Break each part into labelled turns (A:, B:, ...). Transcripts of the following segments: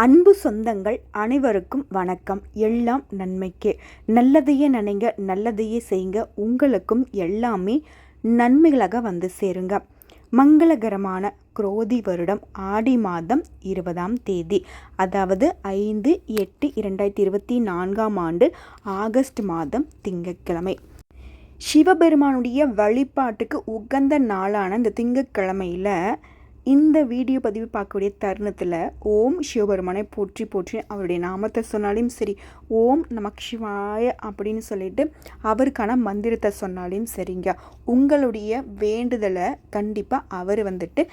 A: அன்பு சொந்தங்கள் அனைவருக்கும் வணக்கம். எல்லாம் நன்மைக்கே. நல்லதையே நினைங்க நல்லதையே செய்யுங்க. உங்களுக்கும் எல்லாமே நன்மைகளாக வந்து சேருங்க. மங்களகரமான குரோதி வருடம் ஆடி மாதம் இருபதாம் தேதி அதாவது ஐந்து எட்டு இரண்டாயிரத்தி இருபத்தி நான்காம் ஆண்டு ஆகஸ்ட் மாதம் திங்கட்கிழமை. சிவபெருமானுடைய வழிபாட்டுக்கு உகந்த நாளான இந்த திங்கட்கிழமையில் இந்த வீடியோ பதிவு பார்க்கக்கூடிய தருணத்தில் ஓம் சிவபெருமானை போற்றி போற்றி அவருடைய நாமத்தை சொன்னாலும் சரி ஓம் நமக் சிவாய அப்படின்னு சொல்லிட்டு அவருக்கான மந்திரத்தை சொன்னாலும் சரிங்க. உங்களுடைய வேண்டுதலை கண்டிப்பாக அவர் வந்துட்டு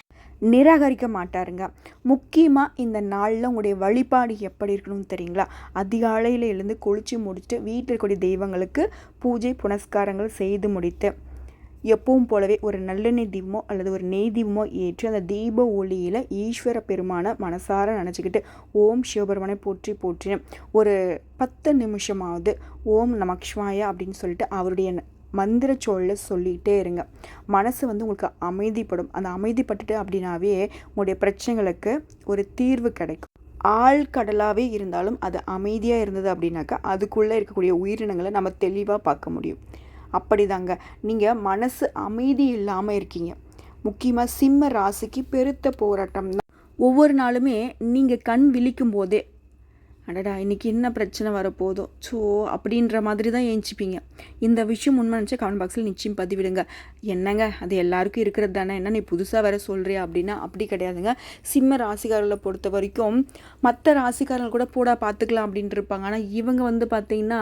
A: நிராகரிக்க மாட்டாருங்க. முக்கியமாக இந்த நாளில் உங்களுடைய வழிபாடு எப்படி இருக்கணும்னு தெரியுங்களா? அதிகாலையில் எழுந்து குளித்து முடிச்சுட்டு வீட்டில் இருக்கக்கூடிய தெய்வங்களுக்கு பூஜை புனஸ்காரங்கள் செய்து முடித்து எப்பவும் போலவே ஒரு நல்லெண்ணெய் தீபமோ அல்லது ஒரு நெய் தீபமோ ஏற்றி அந்த தீப ஒளியில் ஈஸ்வர பெருமான மனசார நினச்சிக்கிட்டு ஓம் சிவபெருமானை போற்றி போற்றினேன் ஒரு பத்து நிமிஷமாவது ஓம் நமக்ஷ்வாயா அப்படின்னு சொல்லிட்டு அவருடைய மந்திர சோழில் சொல்லிகிட்டே இருங்க. மனசு வந்து உங்களுக்கு அமைதிப்படும். அந்த அமைதிப்பட்டுட்டு அப்படின்னாவே உங்களுடைய பிரச்சனைகளுக்கு ஒரு தீர்வு கிடைக்கும். ஆழ்கடலாகவே இருந்தாலும் அது அமைதியாக இருந்தது அப்படின்னாக்கா அதுக்குள்ளே இருக்கக்கூடிய உயிரினங்களை நம்ம தெளிவாக பார்க்க முடியும். அப்படிதாங்க. நீங்கள் மனசு அமைதி இல்லாமல் இருக்கீங்க. முக்கியமாக சிம்ம ராசிக்கு பெருத்த போராட்டம் தான் ஒவ்வொரு நாளுமே நீங்கள் கண் விழிக்கும் போதே அடடா இன்றைக்கி என்ன பிரச்சனை வரப்போதோ ஸோ அப்படின்ற மாதிரி தான் ஏஞ்சிப்பீங்க. இந்த விஷயம் உண்மை நினச்சா கமெண்ட் பாக்ஸில் நிச்சயம் பதிவிடுங்க. என்னங்க அது எல்லாருக்கும் இருக்கிறது தானே? என்ன நீ புதுசாக வேற சொல்கிறியா அப்படின்னா அப்படி கிடையாதுங்க. சிம்ம ராசிக்காரர்களை பொறுத்த வரைக்கும் மற்ற ராசிக்காரர்கள் கூட போடா பார்த்துக்கலாம் அப்படின்ட்டு இருப்பாங்க. ஆனால் இவங்க வந்து பார்த்திங்கன்னா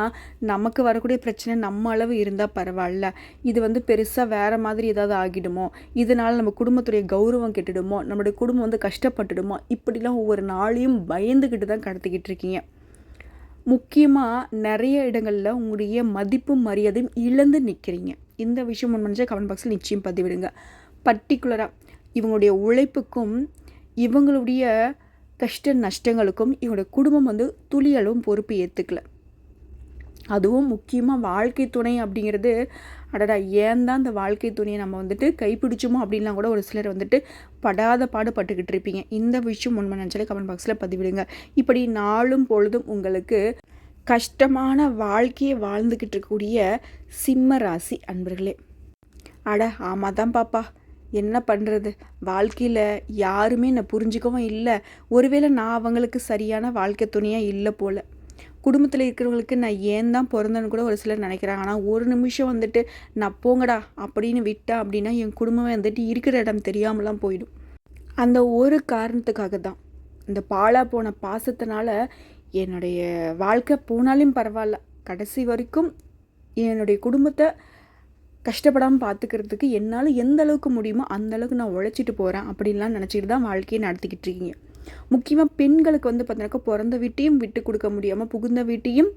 A: நமக்கு வரக்கூடிய பிரச்சனை நம்ம அளவு இருந்தால் பரவாயில்ல. இது வந்து பெருசாக வேறு மாதிரி ஏதாவது ஆகிடுமோ? இதனால் நம்ம குடும்பத்துடைய கௌரவம் கெட்டுடுமோ? நம்மளுடைய குடும்பம் வந்து கஷ்டப்பட்டுடுமோ? இப்படிலாம் ஒவ்வொரு நாளையும் பயந்துக்கிட்டு தான் கடத்திக்கிட்டு இருக்கீங்க. முக்கியமாக நிறைய இடங்களில் உங்களுடைய மதிப்பும் மரியாதையும் இழந்து நிற்கிறீங்க இந்த விஷயம் முன் கமெண்ட் பாக்ஸில் நிச்சயம் பதிவிடுங்க. பர்டிகுலராக இவங்களுடைய உழைப்புக்கும் இவங்களுடைய கஷ்ட நஷ்டங்களுக்கும் இவங்களுடைய குடும்பம் வந்து துளியளவும் பொறுப்பு ஏற்றுக்கல அதுவும் முக்கியமாக வாழ்க்கை துணை அப்படிங்கிறது அடடா ஏன் தான் அந்த வாழ்க்கை துணியை நம்ம வந்துட்டு கைப்பிடிச்சோமோ அப்படின்லாம் கூட ஒரு சிலர் வந்துட்டு படாத பாடுபட்டுக்கிட்டு இருப்பீங்க. இந்த விஷயம் உண்மை நினச்சாலே கமெண்ட் பாக்ஸில் பதிவிடுங்க. இப்படி நாளும் பொழுதும் உங்களுக்கு கஷ்டமான வாழ்க்கையை வாழ்ந்துக்கிட்டு இருக்கக்கூடிய சிம்ம ராசி அன்பர்களே. அட ஆமாம் தான் பாப்பா. என்ன பண்ணுறது வாழ்க்கையில் யாருமே என்னை புரிஞ்சுக்கவும் இல்லை. ஒருவேளை நான் அவங்களுக்கு சரியான வாழ்க்கை துணையாக இல்லை போல். குடும்பத்தில் இருக்கிறவங்களுக்கு நான் ஏன் தான் பிறந்தேன்னு கூட ஒரு சிலர் நினைக்கிறாங்க. ஆனால் ஒரு நிமிஷம் வந்துட்டு நான் போங்கடா அப்படின்னு விட்டேன் அப்படின்னா என் குடும்பமே வந்துட்டு இருக்கிற இடம் தெரியாமலாம் போயிடும். அந்த ஒரு காரணத்துக்காக தான். இந்த பாலா போன பாசத்தினால என்னுடைய வாழ்க்கை போனாலும் பரவாயில்ல. கடைசி வரைக்கும் என்னுடைய குடும்பத்தை கஷ்டப்படாமல் பார்த்துக்கிறதுக்கு என்னால் எந்த அளவுக்கு முடியுமோ அந்தளவுக்கு நான் உழைச்சிட்டு போகிறேன் அப்படின்லாம் நினச்சிட்டு தான் வாழ்க்கையை நடத்திக்கிட்டு இருக்கீங்க. முக்கியமாக பெண்களுக்கு வந்து பார்த்தீங்கன்னாக்கா பிறந்த வீட்டையும் விட்டு கொடுக்க முடியாமல் புகுந்த வீட்டையும்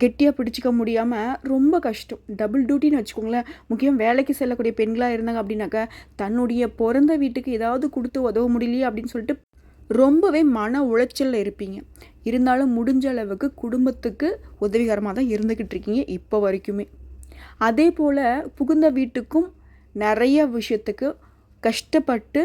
A: கெட்டியாக பிடிச்சிக்க முடியாமல் ரொம்ப கஷ்டம். டபுள் டியூட்டின்னு வச்சுக்கோங்களேன். முக்கியம் வேலைக்கு செல்லக்கூடிய பெண்களாக இருந்தாங்க அப்படின்னாக்கா தன்னுடைய பிறந்த வீட்டுக்கு ஏதாவது கொடுத்து உதவ முடியலையே அப்படின்னு சொல்லிட்டு ரொம்பவே மன உளைச்சலில் இருப்பீங்க. இருந்தாலும் முடிஞ்ச அளவுக்கு குடும்பத்துக்கு உதவிகரமாக தான் இருந்துக்கிட்டு இருக்கீங்க இப்போ வரைக்குமே. அதே போல் புகுந்த வீட்டுக்கும் நிறைய விஷயத்துக்கு கஷ்டப்பட்டு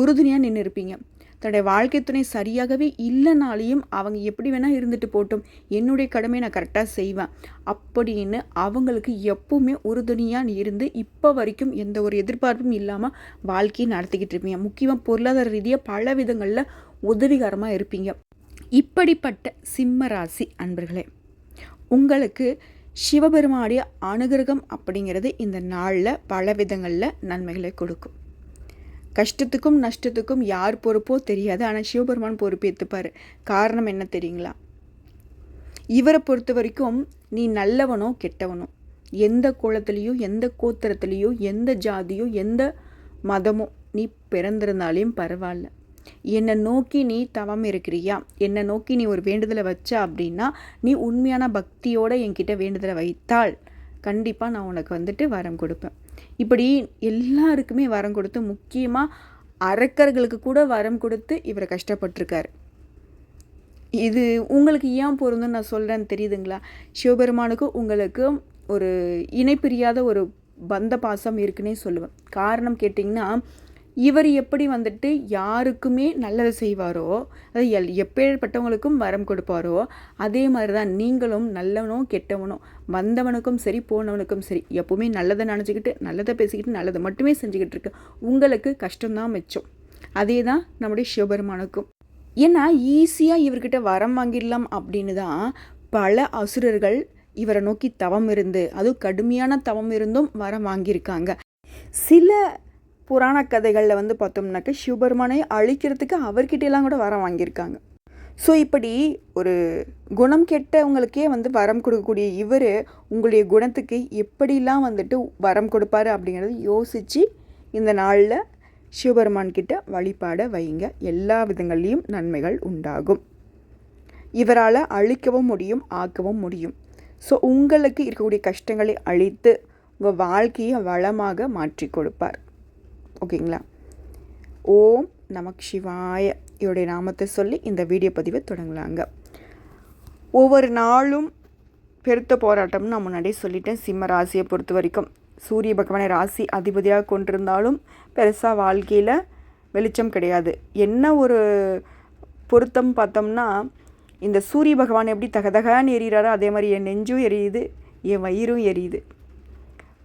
A: உறுதுணையாக நின்று இருப்பீங்க தன்னுடைய வாழ்க்கை துணை சரியாகவே இல்லைனாலையும் அவங்க எப்படி வேணால் இருந்துட்டு போட்டும். என்னுடைய கடமையை நான் கரெக்டாக செய்வேன். அப்படின்னு அவங்களுக்கு எப்பவுமே உறுதுணையாக இருந்து இப்போ வரைக்கும் எந்த ஒரு எதிர்பார்ப்பும் இல்லாமல் வாழ்க்கையை நடத்திக்கிட்டு இருப்பீங்க. முக்கியமாக பொருளாதார ரீதியாக பல விதங்களில் உதவிகரமாக இருப்பீங்க. இப்படிப்பட்ட சிம்ம ராசி அன்பர்களே உங்களுக்கு சிவபெருமானுடைய அனுகிரகம் அப்படிங்கிறது இந்த நாளில் பல விதங்களில் நன்மைகளை கொடுக்கும். கஷ்டத்துக்கும் நஷ்டத்துக்கும் யார் பொறுப்போ தெரியாது ஆனால் சிவபெருமான் பொறுப்பேற்றுப்பார் காரணம் என்ன தெரியுங்களா? இவரை பொறுத்த வரைக்கும் நீ நல்லவனோ கெட்டவனோ எந்த குளத்துலேயோ எந்த கோத்திரத்துலேயோ எந்த ஜாதியோ எந்த மதமோ நீ பிறந்திருந்தாலையும் பரவாயில்ல. என்னை நோக்கி நீ தவம் இருக்கிறியா? என்னை நோக்கி நீ ஒரு வேண்டுதலை வச்ச அப்படின்னா நீ உண்மையான பக்தியோடு என்கிட்ட வேண்டுதலை வைத்தால் கண்டிப்பாக நான் உனக்கு வந்துட்டு வரம் கொடுப்பேன். இப்படி எல்லாருக்குமே வரம் கொடுத்து முக்கியமாக அரக்கர்களுக்கு கூட வரம் கொடுத்து இவர் கஷ்டப்பட்டிருக்காரு. இது உங்களுக்கு ஏன் பொருந்தும் நான் சொல்கிறேன்னு தெரியுதுங்களா? சிவபெருமானுக்கும் உங்களுக்கு ஒரு இணைப்பிரியாத ஒரு பந்த பாசம் இருக்குன்னே சொல்லுவேன். காரணம் கேட்டிங்கன்னா இவர் எப்படி வந்துட்டு யாருக்குமே நல்லது செய்வாரோ அது எல் எப்பேற்பட்டவங்களுக்கும் வரம் கொடுப்பாரோ அதே மாதிரி தான் நீங்களும் நல்லவனோ கெட்டவனோ வந்தவனுக்கும் சரி போனவனுக்கும் சரி எப்போவுமே நல்லதை நினச்சிக்கிட்டு நல்லதை பேசிக்கிட்டு நல்லதை மட்டுமே செஞ்சுக்கிட்டு இருக்கு உங்களுக்கு கஷ்டம்தான் மிச்சம். அதே தான் நம்முடைய சிவபெருமானுக்கும். ஏன்னா ஈஸியாக இவர்கிட்ட வரம் வாங்கிடலாம் அப்படின்னு தான் பல அசுரர்கள் இவரை நோக்கி தவம் இருந்து அதுவும் கடுமையான தவம் இருந்தும் வரம் வாங்கியிருக்காங்க. சில புராண கதைகளில் வந்து பார்த்தோம்னாக்க சிவபெருமானை அழிக்கிறதுக்கு அவர்கிட்டலாம் கூட வரம் வாங்கியிருக்காங்க. ஸோ இப்படி ஒரு குணம் கெட்டவங்களுக்கே வந்து வரம் கொடுக்கக்கூடிய இவர் உங்களுடைய குணத்துக்கு எப்படிலாம் வந்துட்டு வரம் கொடுப்பாரு அப்படிங்கிறத யோசித்து இந்த நாளில் சிவபெருமான் கிட்ட வழிபாட வைங்க. எல்லா விதங்கள்லேயும் நன்மைகள் உண்டாகும். இவரால் அழிக்கவும் முடியும் ஆக்கவும் முடியும். ஸோ உங்களுக்கு இருக்கக்கூடிய கஷ்டங்களை அழித்து உங்கள் வாழ்க்கையை வளமாக மாற்றி கொடுப்பார். ஓகேங்களா? ஓம் நமக் சிவாய. இவருடைய நாமத்தை சொல்லி இந்த வீடியோ பதிவை தொடங்கலாங்க. ஒவ்வொரு நாளும் பெருத்த போராட்டம்னு நான் முன்னாடியே சொல்லிட்டேன். சிம்ம ராசியை பொறுத்த வரைக்கும். சூரிய பகவானை ராசி அதிபதியாக கொண்டிருந்தாலும் பெருசாக வாழ்க்கையில் வெளிச்சம் கிடையாது. என்ன ஒரு பொருத்தம் பார்த்தோம்னா இந்த சூரிய பகவான் எப்படி தகதகான்னு எரியிறாரோ அதே மாதிரி என் நெஞ்சும் எரியுது என் வயிறும் எரியுது.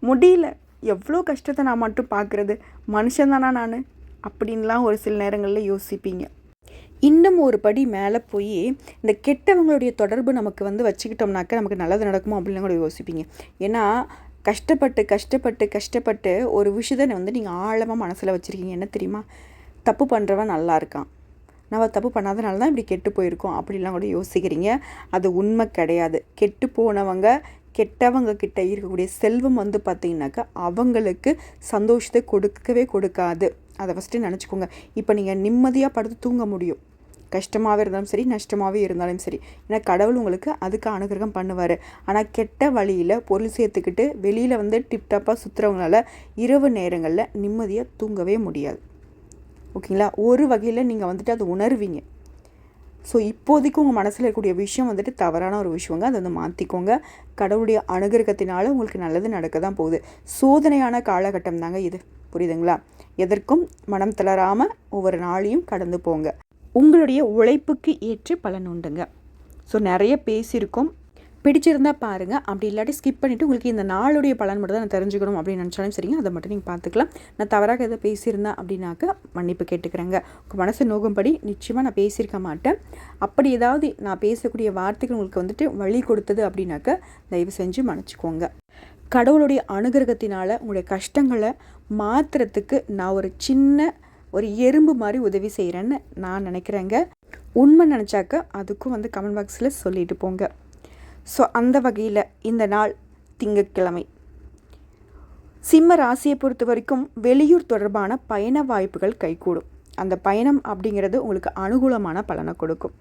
A: முடியல. எவ்வளோ கஷ்டத்தை நான் மட்டும் பார்க்குறது? மனுஷன்தானா நான்? அப்படின்லாம் ஒரு சில நேரங்களில் யோசிப்பீங்க. இன்னும் ஒரு படி மேலே போய் இந்த கெட்டவங்களுடைய தொடர்பு நமக்கு வந்து வச்சுக்கிட்டோம்னாக்க நமக்கு நல்லது நடக்குமோ அப்படின்னு கூட யோசிப்பீங்க. ஏன்னா கஷ்டப்பட்டு கஷ்டப்பட்டு கஷ்டப்பட்டு ஒரு விஷயத்தை வந்து நீங்கள் ஆழமாக மனசில் வச்சுருக்கீங்க. என்ன தெரியுமா? தப்பு பண்ணுறவன் நல்லா இருக்கான். நம்ம தப்பு பண்ணாதனால தான் இப்படி கெட்டு போயிருக்கோம் அப்படிலாம் கூட யோசிக்கிறீங்க. அது உண்மை கிடையாது. கெட்டு போனவங்க கெட்டவங்க கிட்ட இருக்கக்கூடிய செல்வம் வந்து பார்த்திங்கனாக்கா அவங்களுக்கு சந்தோஷத்தை கொடுக்கவே கொடுக்காது. அதை ஃபஸ்ட்டு நினச்சிக்கோங்க. இப்போ நீங்கள் நிம்மதியாக படுத்து தூங்க முடியும். கஷ்டமாகவே இருந்தாலும் சரி நஷ்டமாகவே இருந்தாலும் சரி. ஏன்னா கடவுள் உங்களுக்கு அதுக்கு அனுகிரகம் பண்ணுவார். ஆனால் கெட்ட வழியில் பொருள் சேர்த்துக்கிட்டு வெளியில் வந்து டிப்டாப்பாக சுற்றுறவங்களால இரவு நேரங்களில் நிம்மதியாக தூங்கவே முடியாது. ஓகேங்களா? ஒரு வகையில் நீங்கள் வந்துட்டு அதை உணர்வீங்க. ஸோ இப்போதைக்கு உங்கள் மனசில் இருக்கக்கூடிய விஷயம் வந்துட்டு தவறான ஒரு விஷயங்க. அதை வந்து மாற்றிக்கோங்க கடவுளுடைய அனுகிரகத்தினால உங்களுக்கு நல்லது நடக்க தான் போகுது. சோதனையான காலகட்டம் தாங்க இது. புரியுதுங்களா? எதற்கும் மனம் தளராமல் ஒவ்வொரு நாளையும் கடந்து போங்க. உங்களுடைய உழைப்புக்கு ஏற்று பலன் உண்டுங்க. ஸோ நிறைய பேசியிருக்கோம். பிடிச்சிருந்தா பாருங்கள் அப்படி இல்லாட்டி ஸ்கிப் பண்ணிவிட்டு உங்களுக்கு இந்த நாளுடைய பலன் மட்டும் தான் நான் தெரிஞ்சுக்கணும் அப்படின்னு நினச்சாலும் சரிங்க. அதை மட்டும் நீங்கள் பார்த்துக்கலாம் நான் தவறாக எதை பேசியிருந்தேன் அப்படின்னாக்க மன்னிப்பு கேட்டுக்கிறேங்க. உங்கள் மனசு நோகும்படி நிச்சயமாக நான் பேசியிருக்க மாட்டேன். அப்படி ஏதாவது நான் பேசக்கூடிய வார்த்தைகள் உங்களுக்கு வந்துட்டு வழி கொடுத்தது அப்படின்னாக்க தயவு செஞ்சு மன்னிச்சிக்கோங்க. கடவுளுடைய அனுகிரகத்தினால் உங்களுடைய கஷ்டங்களை மாற்றுறதுக்கு நான் ஒரு சின்ன ஒரு எறும்பு மாதிரி உதவி செய்கிறேன்னு நான் நினைக்கிறேங்க. உண்மை நினச்சாக்க அதுக்கும் வந்து கமெண்ட் பாக்ஸில் சொல்லிட்டு போங்க. ஸோ அந்த வகையில் இந்த நாள் திங்கட்கிழமை. சிம்ம ராசியை பொறுத்த வரைக்கும் வெளியூர் தொடர்பான பயண வாய்ப்புகள் கைகூடும். அந்த பயணம் அப்படிங்கிறது உங்களுக்கு அனுகூலமான பலனை கொடுக்கும்.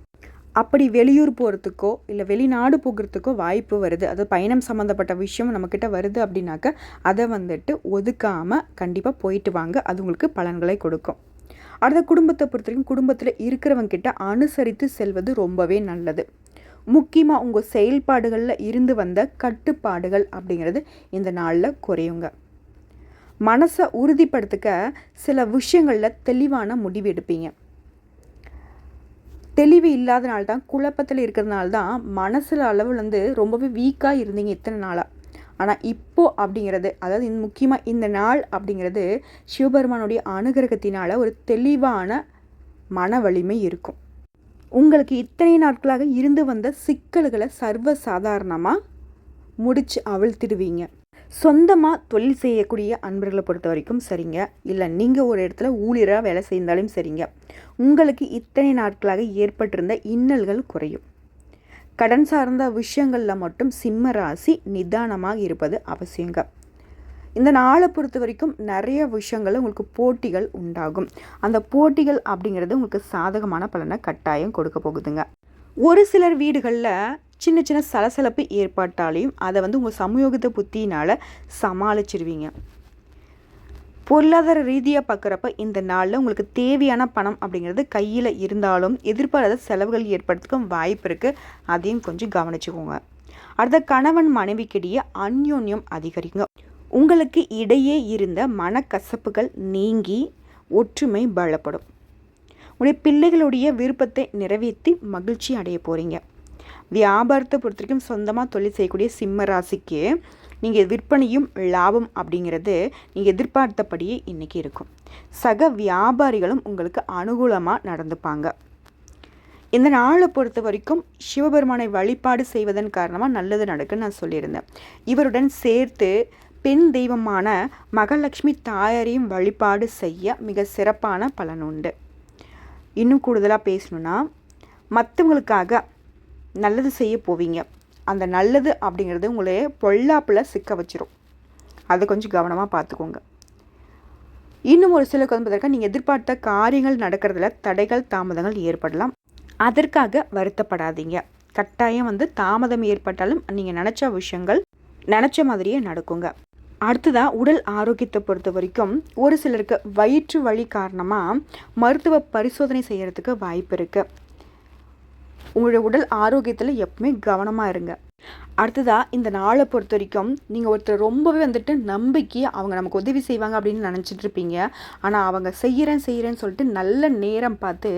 A: அப்படி வெளியூர் போகிறதுக்கோ இல்லை வெளிநாடு போகிறதுக்கோ வாய்ப்பு வருது. அது பயணம் சம்மந்தப்பட்ட விஷயம் நம்மக்கிட்ட வருது அப்படின்னாக்க அதை வந்துட்டு ஒதுக்காமல் கண்டிப்பாக போயிட்டு வாங்க. அது உங்களுக்கு பலன்களை கொடுக்கும். அடுத்த குடும்பத்தை பொறுத்த வரைக்கும் குடும்பத்தில் இருக்கிறவங்க கிட்ட அனுசரித்து செல்வது ரொம்பவே நல்லது. முக்கியமாக உங்கள் செயல்பாடுகளில் இருந்து வந்த கட்டுப்பாடுகள் அப்படிங்கிறது இந்த நாளில் குறையுங்க. மனசை உறுதிப்படுத்துக்க சில விஷயங்களில் தெளிவான முடிவு எடுப்பீங்க. தெளிவு இல்லாதனால தான் குழப்பத்தில் இருக்கிறதுனால தான் மனசில் அளவில் வந்து ரொம்பவே வீக்காக இருந்தீங்க இத்தனை நாளாக ஆனால் இப்போது அப்படிங்கிறது அதாவது இந்த முக்கியமாக இந்த நாள் அப்படிங்கிறது சிவபெருமானுடைய அனுகிரகத்தினால் ஒரு தெளிவான மன வலிமை இருக்கும். உங்களுக்கு இத்தனை நாட்களாக இருந்து வந்த சிக்கல்களை சர்வ சாதாரணமாக முடித்து அவிழ்த்திடுவீங்க. சொந்தமாக தொழில் செய்யக்கூடிய அன்பர்களை பொறுத்த வரைக்கும் சரிங்க. இல்லை நீங்கள் ஒரு இடத்துல ஊழியராக வேலை செய்தாலும் சரிங்க. உங்களுக்கு இத்தனை நாட்களாக ஏற்பட்டிருந்த இன்னல்கள் குறையும். கடன் சார்ந்த விஷயங்களில் மட்டும் சிம்ம ராசி நிதானமாக இருப்பது அவசியங்க. இந்த நாளை பொறுத்த வரைக்கும் நிறைய விஷயங்கள் உங்களுக்கு போட்டிகள் உண்டாகும். அந்த போட்டிகள் அப்படிங்கிறது உங்களுக்கு சாதகமான பலனை கட்டாயம் கொடுக்க போகுதுங்க. ஒரு சிலர் வீடுகளில் சின்ன சின்ன சலசலப்பு ஏற்பட்டாலையும் அதை வந்து உங்கள் சமயோகித புத்தினால் சமாளிச்சிருவீங்க. பொருளாதார ரீதியாக பார்க்குறப்ப இந்த நாளில் உங்களுக்கு தேவையான பணம் அப்படிங்கிறது கையில் இருந்தாலும் எதிர்பாராத செலவுகள் ஏற்படுறதுக்கும் வாய்ப்பு இருக்குது அதையும் கொஞ்சம் கவனிச்சுக்கோங்க. அடுத்த கணவன் மனைவிக்கிடையே அந்யோன்யம் அதிகரிங்க உங்களுக்கு இடையே இருந்த மனக்கசப்புகள் நீங்கி ஒற்றுமை பலப்படும். உடைய பிள்ளைகளுடைய விருப்பத்தை நிறைவேற்றி மகிழ்ச்சி அடைய போகிறீங்க வியாபாரத்தை பொறுத்த வரைக்கும் சொந்தமாக தொழில் செய்யக்கூடிய சிம்ம ராசிக்கு நீங்கள் விற்பனையும் லாபம் அப்படிங்கிறது நீங்கள் எதிர்பார்த்தபடியே இன்றைக்கி இருக்கும். சக வியாபாரிகளும் உங்களுக்கு அனுகூலமாக நடந்துப்பாங்க. இந்த நாளை பொறுத்த வரைக்கும் சிவபெருமானை வழிபாடு செய்வதன் காரணமாக நல்லது நடக்குன்னு நான் சொல்லியிருந்தேன். இவருடன் சேர்த்து பெண் தெய்வமான மகாலட்சுமி தாயாரையும் வழிபாடு செய்ய மிக சிறப்பான பலன் உண்டு. இன்னும் கூடுதலாக பேசணுன்னா மற்றவங்களுக்காக நல்லது செய்ய போவீங்க. அந்த நல்லது அப்படிங்கிறது உங்களே பொல்லாப்பில் சிக்க வச்சிரும். அதை கொஞ்சம் கவனமாக பார்த்துக்கோங்க இன்னும் ஒரு சிலருக்கு வந்து பார்த்தீங்கன்னா நீங்கள் எதிர்பார்த்த காரியங்கள் நடக்கிறதுல தடைகள் தாமதங்கள் ஏற்படலாம். அதற்காக வருத்தப்படாதீங்க. கட்டாயம் வந்து தாமதம் ஏற்பட்டாலும் நீங்கள் நினச்ச விஷயங்கள் நினச்ச மாதிரியே நடக்குங்க. அடுத்ததாக உடல் ஆரோக்கியத்தை பொறுத்த வரைக்கும் ஒரு சிலருக்கு வயிற்று வலி காரணமாக மருத்துவ பரிசோதனை செய்கிறதுக்கு வாய்ப்பு இருக்குது உங்களுடைய உடல் ஆரோக்கியத்தில் எப்பவுமே கவனமாக இருங்க. அடுத்ததாக இந்த நாளை பொறுத்த வரைக்கும் நீங்கள் ஒருத்தர் ரொம்பவே வந்துட்டு நம்பிக்கை அவங்க நமக்கு உதவி செய்வாங்க அப்படின்னு நினச்சிட்டு இருப்பீங்க. ஆனால் அவங்க செய்கிறேன் செய்கிறேன்னு சொல்லிட்டு நல்ல நேரம் பார்த்து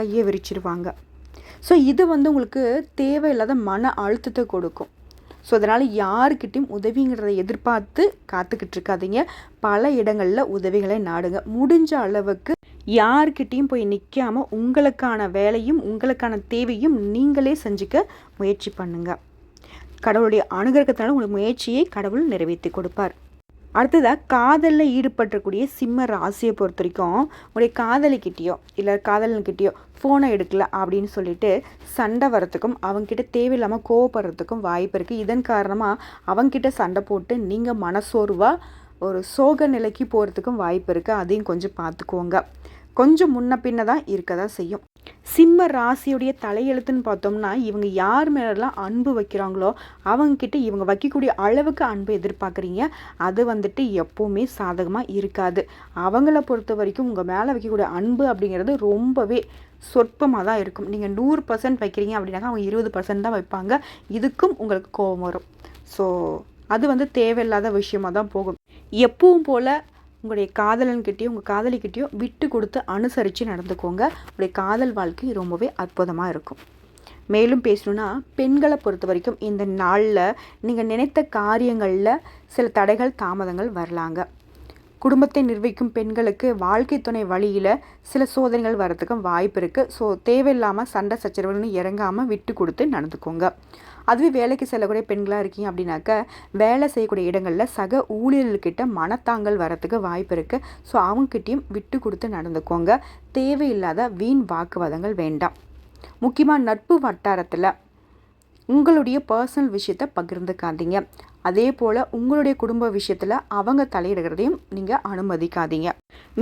A: கையை விரிச்சிருவாங்க. ஸோ இது வந்து உங்களுக்கு தேவையில்லாத மன அழுத்தத்தை கொடுக்கும். ஸோ அதனால் யாருக்கிட்டையும் உதவிங்கிறத எதிர்பார்த்து காத்துக்கிட்டு இருக்காதீங்க பல இடங்களில் உதவிகளை நாடுங்க. முடிஞ்ச அளவுக்கு யார்கிட்டையும் போய் நிற்காம உங்களுக்கான வேலையும் உங்களுக்கான தேவையும் நீங்களே செஞ்சுக்க முயற்சி பண்ணுங்கள் கடவுளுடைய அனுகிரகத்தினால உங்களுக்கு முயற்சியை கடவுள் நிறைவேற்றி கொடுப்பார். அடுத்ததாக காதலில் ஈடுபட்டக்கூடிய சிம்ம ராசியை பொறுத்த வரைக்கும் உங்களுடைய காதலிக்கிட்டேயோ இல்லை காதலன்கிட்டேயோ ஃபோனை எடுக்கல அப்படின்னு சொல்லிட்டு சண்டை வரத்துக்கும் அவங்கக்கிட்ட தேவையில்லாமல் கோவப்படுறதுக்கும் வாய்ப்பு இருக்குது இதன் காரணமாக அவங்கக்கிட்ட சண்டை போட்டு நீங்கள் மனசோர்வாக ஒரு சோக நிலைக்கு போகிறதுக்கும் வாய்ப்பு இருக்குது அதையும் கொஞ்சம் பார்த்துக்கோங்க. கொஞ்சம் முன்ன பின்ன தான் இருக்க தான் செய்யும். சிம்ம ராசியுடைய தலையெழுத்துன்னு பார்த்தோம்னா இவங்க யார் மேலாம் அன்பு வைக்கிறாங்களோ அவங்கக்கிட்ட இவங்க வைக்கக்கூடிய அளவுக்கு அன்பு எதிர்பார்க்குறீங்க. அது வந்துட்டு எப்போவுமே சாதகமாக இருக்காது. அவங்கள பொறுத்த வரைக்கும் உங்கள் மேலே வைக்கக்கூடிய அன்பு அப்படிங்கிறது ரொம்பவே சொற்பமாக தான் இருக்கும். நீங்கள் நூறு பர்சன்ட் வைக்கிறீங்க அப்படின்னாக்கா அவங்க இருபது பர்சன்ட் தான் வைப்பாங்க. இதுக்கும் உங்களுக்கு கோபம் வரும். ஸோ அது வந்து தேவையில்லாத விஷயமாக தான் போகும். எப்பவும் போல் உங்களுடைய காதலன்கிட்டயோ உங்கள் காதலிக்கிட்டேயோ விட்டு கொடுத்து அனுசரித்து நடந்துக்கோங்க. உங்களுடைய காதல் வாழ்க்கை ரொம்பவே அற்புதமாக இருக்கும். மேலும் பேசணுன்னா பெண்களை பொறுத்த வரைக்கும் இந்த நாளில் நீங்கள் நினைத்த காரியங்களில் சில தடைகள் தாமதங்கள் வரலாங்க. குடும்பத்தை நிர்வகிக்கும் பெண்களுக்கு வாழ்க்கை துணை வழியில் சில சோதனைகள் வரத்துக்கும் வாய்ப்பு இருக்குது ஸோ தேவையில்லாமல் சண்டை சச்சரவுன்னு இறங்காமல் விட்டு கொடுத்து நடந்துக்கோங்க. அதுவே வேலைக்கு செல்லக்கூடிய பெண்களாக இருக்கீங்க அப்படின்னாக்க வேலை செய்யக்கூடிய இடங்களில் சக ஊழியர்கள்கிட்ட மனத்தாங்கல் வரத்துக்கு வாய்ப்பு இருக்குது ஸோ அவங்ககிட்டையும் விட்டு கொடுத்து நடந்துக்கோங்க. தேவையில்லாத வீண் வாக்குவாதங்கள் வேண்டாம். முக்கியமாக நட்பு வட்டாரத்தில் உங்களுடைய பர்சனல் விஷயத்தை பகிர்ந்துக்காதீங்க. அதே போல் உங்களுடைய குடும்ப விஷயத்தில் அவங்க தலையிடுகிறதையும் நீங்கள் அனுமதிக்காதீங்க.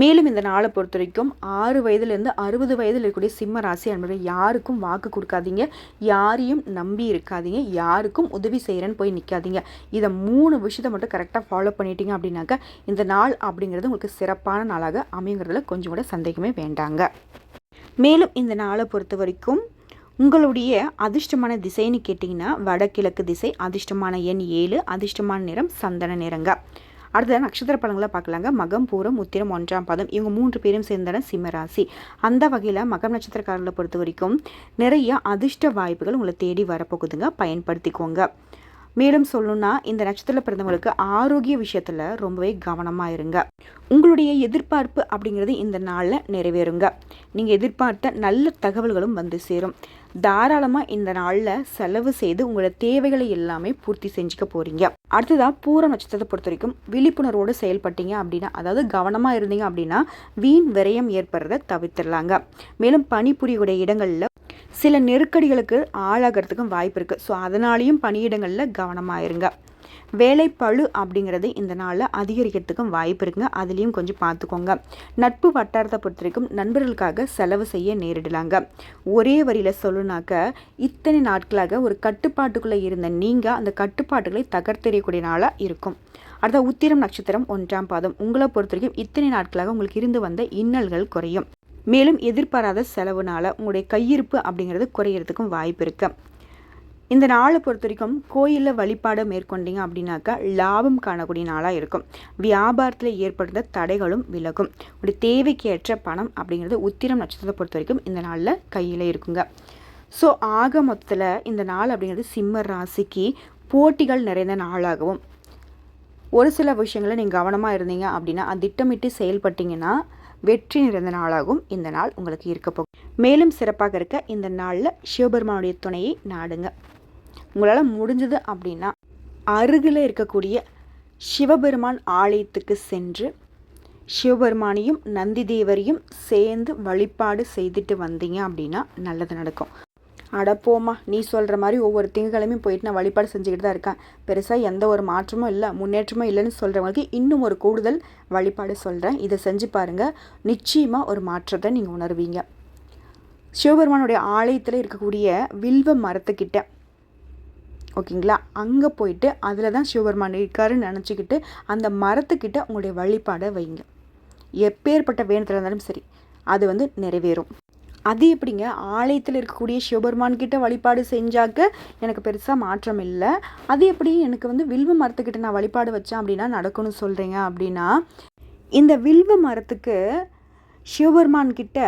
A: மேலும் இந்த நாளை பொறுத்த வரைக்கும் ஆறு வயதுலேருந்து அறுபது வயதில் இருக்கக்கூடிய சிம்ம ராசி அன்பர்கள் யாருக்கும் வாக்கு கொடுக்காதீங்க. யாரையும் நம்பி இருக்காதீங்க. யாருக்கும் உதவி செய்கிறேன்னு போய் நிற்காதீங்க இதை மூணு விஷயத்தை மட்டும் கரெக்டாக ஃபாலோ பண்ணிட்டீங்க அப்படின்னாக்க இந்த நாள் அப்படிங்கிறது உங்களுக்கு சிறப்பான நாளாக அமைங்கிறதுல கொஞ்சம் கூட சந்தேகமே வேண்டாங்க. மேலும் இந்த நாளை பொறுத்த வரைக்கும் உங்களுடைய அதிர்ஷ்டமான திசைன்னு கேட்டிங்கன்னா வடகிழக்கு திசை அதிர்ஷ்டமான எண் ஏழு அதிர்ஷ்டமான நிறம் சந்தன நிறங்க. அடுத்த நட்சத்திர பலங்களை பார்க்கலாங்க. மகம் பூரம் உத்திரம் ஒன்றாம் பதம் இவங்க மூன்று பேரும் சேர்ந்தன சிம்மராசி. அந்த வகையில் மகம் நட்சத்திரக்காரர்களை பொறுத்த வரைக்கும் நிறைய அதிர்ஷ்ட வாய்ப்புகள் உங்களை தேடி வரப்போகுதுங்க. பயன்படுத்திக்கோங்க. மேலும் சொல்லணும்னா இந்த நட்சத்திர பிறந்தவங்களுக்கு ஆரோக்கிய விஷயத்தில் ரொம்பவே கவனமாக இருங்க. உங்களுடைய எதிர்பார்ப்பு அப்படிங்கிறது இந்த நாளில் நிறைவேறுங்க. நீங்கள் எதிர்பார்த்த நல்ல தகவல்களும் வந்து சேரும். தாராளமாக இந்த நாளில் செலவு செய்து உங்களோட தேவைகளை எல்லாமே பூர்த்தி செஞ்சுக்க போகிறீங்க அடுத்ததாக பூர நட்சத்திரத்தை பொறுத்த வரைக்கும் விழிப்புணர்வோடு செயல்பட்டீங்க அப்படின்னா அதாவது கவனமாக இருந்தீங்க அப்படின்னா வீண் விரயம் ஏற்படுறத தவிர்த்துடலாங்க. மேலும் பணிபுரியக்கூடிய இடங்களில் சில நெருக்கடிகளுக்கு ஆளாகிறதுக்கும் வாய்ப்பு இருக்குது ஸோ அதனாலேயும் பணியிடங்களில் கவனமாக இருங்க. வேலை அப்படிங்கிறது இந்த நாளில் அதிகரிக்கிறதுக்கும் வாய்ப்பு இருக்குங்க. அதுலேயும் கொஞ்சம் பார்த்துக்கோங்க நட்பு வட்டாரத்தை பொறுத்த வரைக்கும் நண்பர்களுக்காக செலவு செய்ய நேரிடலாங்க. ஒரே வரியில் சொல்லுனாக்க இத்தனை நாட்களாக ஒரு கட்டுப்பாட்டுக்குள்ளே இருந்த நீங்கள் அந்த கட்டுப்பாட்டுகளை தகர்த்தெறியக்கூடிய நாளாக இருக்கும். அடுத்த உத்திரம் நட்சத்திரம் ஒன்றாம் பாதம். உங்களை பொறுத்த வரைக்கும் இத்தனை நாட்களாக உங்களுக்கு இருந்து வந்த இன்னல்கள் குறையும். மேலும் எதிர்பாராத செலவுனால உங்களுடைய கையிருப்பு அப்படிங்கிறது குறையிறதுக்கும் வாய்ப்பு இருக்குது இந்த நாளை பொறுத்த வரைக்கும் கோயிலில் வழிபாடை மேற்கொண்டீங்க அப்படின்னாக்கா லாபம் காணக்கூடிய நாளாக இருக்கும். வியாபாரத்தில் ஏற்படுத்த தடைகளும் விலகும். ஒரு தேவைக்கேற்ற பணம் அப்படிங்கிறது உத்திரம் நட்சத்திரத்தை பொறுத்த வரைக்கும் இந்த நாளில் கையில் இருக்குங்க. ஸோ ஆக மொத்தத்தில் இந்த நாள் அப்படிங்கிறது சிம்ம ராசிக்கு போட்டிகள் நிறைந்த நாளாகவும் ஒரு சில விஷயங்களை நீங்கள் கவனமாக இருந்தீங்க அப்படின்னா அது திட்டமிட்டு செயல்பட்டீங்கன்னா வெற்றி நிறைந்த நாளாகவும் இந்த நாள் உங்களுக்கு இருக்க போகும் மேலும் சிறப்பாக இருக்க இந்த நாளில் சிவபெருமானுடைய துணையை நாடுங்க. உங்களால் முடிஞ்சது அப்படின்னா அருகில் இருக்கக்கூடிய சிவபெருமான் ஆலயத்துக்கு சென்று சிவபெருமானையும் நந்தி தேவரையும் சேர்ந்து வழிபாடு செய்துட்டு வந்தீங்க அப்படின்னா நல்லது நடக்கும். அடப்போம்மா நீ சொல்கிற மாதிரி ஒவ்வொரு திங்கக்கிழமையும் போயிட்டு நான் வழிபாடு செஞ்சுக்கிட்டு தான் இருக்கேன். பெருசாக எந்த ஒரு மாற்றமும் இல்லை முன்னேற்றமும் இல்லைன்னு சொல்கிறவங்களுக்கு இன்னும் ஒரு கூடுதல் வழிபாடு சொல்கிறேன் இதை செஞ்சு பாருங்கள் நிச்சயமாக ஒரு மாற்றத்தை நீங்கள் உணர்வீங்க. சிவபெருமானுடைய ஆலயத்தில் இருக்கக்கூடிய வில்வ மரத்துக்கிட்ட ஓகேங்களா? அங்கே போயிட்டு அதில் தான் சிவபெருமான் இருக்காருன்னு நினச்சிக்கிட்டு அந்த மரத்துக்கிட்ட உங்களுடைய வழிபாடை வைங்க. எப்பேற்பட்ட வேணத்தில் இருந்தாலும் சரி அது வந்து நிறைவேறும். அது எப்படிங்க? ஆலயத்தில் இருக்கக்கூடிய சிவபெருமான் கிட்ட வழிபாடு செஞ்சாக்க எனக்கு பெருசாக மாற்றம் இல்லை. அது எப்படி? எனக்கு வந்து வில்வ மரத்துக்கிட்ட நான் வழிபாடு வச்சேன் அப்படின்னா நடக்கணும்னு சொல்கிறீங்க அப்படின்னா இந்த வில்வ மரத்துக்கு சிவபெருமான் கிட்ட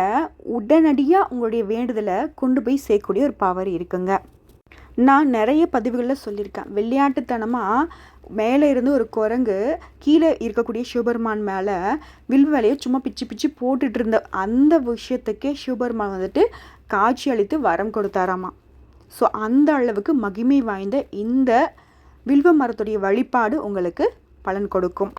A: உடனடியாக உங்களுடைய வேண்டுதலை கொண்டு போய் சேர்க்கக்கூடிய ஒரு பவர் இருக்குங்க. நான் நிறைய பதிவுகளில் சொல்லியிருக்கேன். விளையாட்டுத்தனமாக மேலே இருந்து ஒரு குரங்கு கீழே இருக்கக்கூடிய சிவபெருமான் மேலே வில்வ வேலையை சும்மா பிச்சு பிச்சு போட்டுட்டு இருந்த அந்த விஷயத்துக்கே சிவபெருமான் வந்துட்டு காட்சி அளித்து வரம் கொடுத்தாராமா. ஸோ அந்த அளவுக்கு மகிமை வாய்ந்த இந்த வில்வ மரத்துடைய வழிபாடு உங்களுக்கு பலன் கொடுக்கும்.